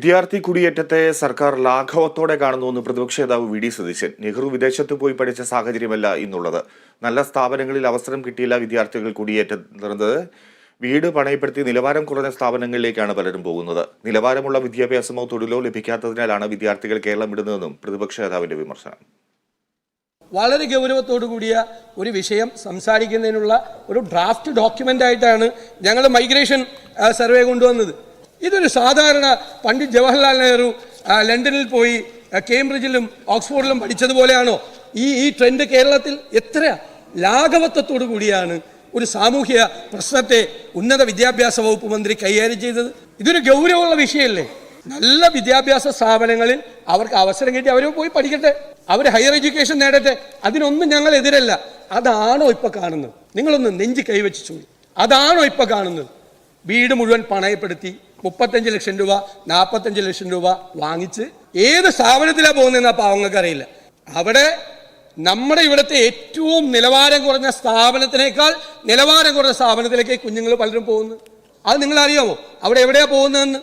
വിദ്യാർത്ഥി കുടിയേറ്റത്തെ സർക്കാർ ലാഘവത്തോടെ കാണുന്നുവെന്ന് പ്രതിപക്ഷ നേതാവ് വി ഡി സതീശൻ. നെഹ്റു വിദേശത്ത് പോയി പഠിച്ച സാഹചര്യമല്ല ഇന്നുള്ളത്. നല്ല സ്ഥാപനങ്ങളിൽ അവസരം കിട്ടിയില്ല വിദ്യാർത്ഥികൾ കുടിയേറ്റുന്നത് വീട് പണയപ്പെടുത്തി നിലവാരം കുറഞ്ഞ സ്ഥാപനങ്ങളിലേക്കാണ് പലരും പോകുന്നത്. നിലവാരമുള്ള വിദ്യാഭ്യാസമോ തൊഴിലോ ലഭിക്കാത്തതിനാലാണ് വിദ്യാർത്ഥികൾ കേരളം വിടുന്നതെന്നും പ്രതിപക്ഷ നേതാവിന്റെ വിമർശനം. വളരെ ഗൗരവത്തോടു കൂടിയ ഒരു വിഷയം സംസാരിക്കുന്നതിനുള്ള ഒരു ഡ്രാഫ്റ്റ് ഡോക്യുമെന്റ് ആയിട്ടാണ് ഞങ്ങൾ മൈഗ്രേഷൻ സർവേ കൊണ്ടുവന്നത്. ഇതൊരു സാധാരണ പണ്ഡിറ്റ് ജവഹർലാൽ നെഹ്റു ലണ്ടനിൽ പോയി കേംബ്രിഡ്ജിലും ഓക്സ്ഫോർഡിലും പഠിച്ചതുപോലെയാണോ? ഈ ഈ ട്രെൻഡ് കേരളത്തിൽ എത്ര ലാഘവത്വത്തോടു കൂടിയാണ് ഒരു സാമൂഹ്യ പ്രശ്നത്തെ ഉന്നത വിദ്യാഭ്യാസ വകുപ്പ് മന്ത്രി കൈകാര്യം ചെയ്തത്? ഇതൊരു ഗൗരവമുള്ള വിഷയമല്ലേ? നല്ല വിദ്യാഭ്യാസ സ്ഥാപനങ്ങളിൽ അവർക്ക് അവസരം കിട്ടി അവർ പോയി പഠിക്കട്ടെ. അവർ ഹയർ എഡ്യൂക്കേഷൻ നേടട്ടെ. അതിനൊന്നും ഞങ്ങൾ എതിരല്ല. അതാണോ ഇപ്പൊ കാണുന്നത്? നിങ്ങളൊന്ന് നെഞ്ചി കൈവച്ചു അതാണോ ഇപ്പൊ കാണുന്നത്? വീട് മുഴുവൻ പണയപ്പെടുത്തി മുപ്പത്തഞ്ച് ലക്ഷം രൂപ നാൽപ്പത്തഞ്ച് ലക്ഷം രൂപ വാങ്ങിച്ച് ഏത് സ്ഥാപനത്തിലാണ് പോകുന്നതെന്ന് ആ പാവങ്ങൾക്ക് അറിയില്ല അവിടെ നമ്മുടെ ഇവിടുത്തെ ഏറ്റവും നിലവാരം കുറഞ്ഞ സ്ഥാപനത്തിനേക്കാൾ നിലവാരം കുറഞ്ഞ സ്ഥാപനത്തിലേക്ക് കുഞ്ഞുങ്ങൾ പലരും പോകുന്നു. അത് നിങ്ങൾ അറിയാമോ അവിടെ എവിടെയാണ് പോകുന്നതെന്ന്?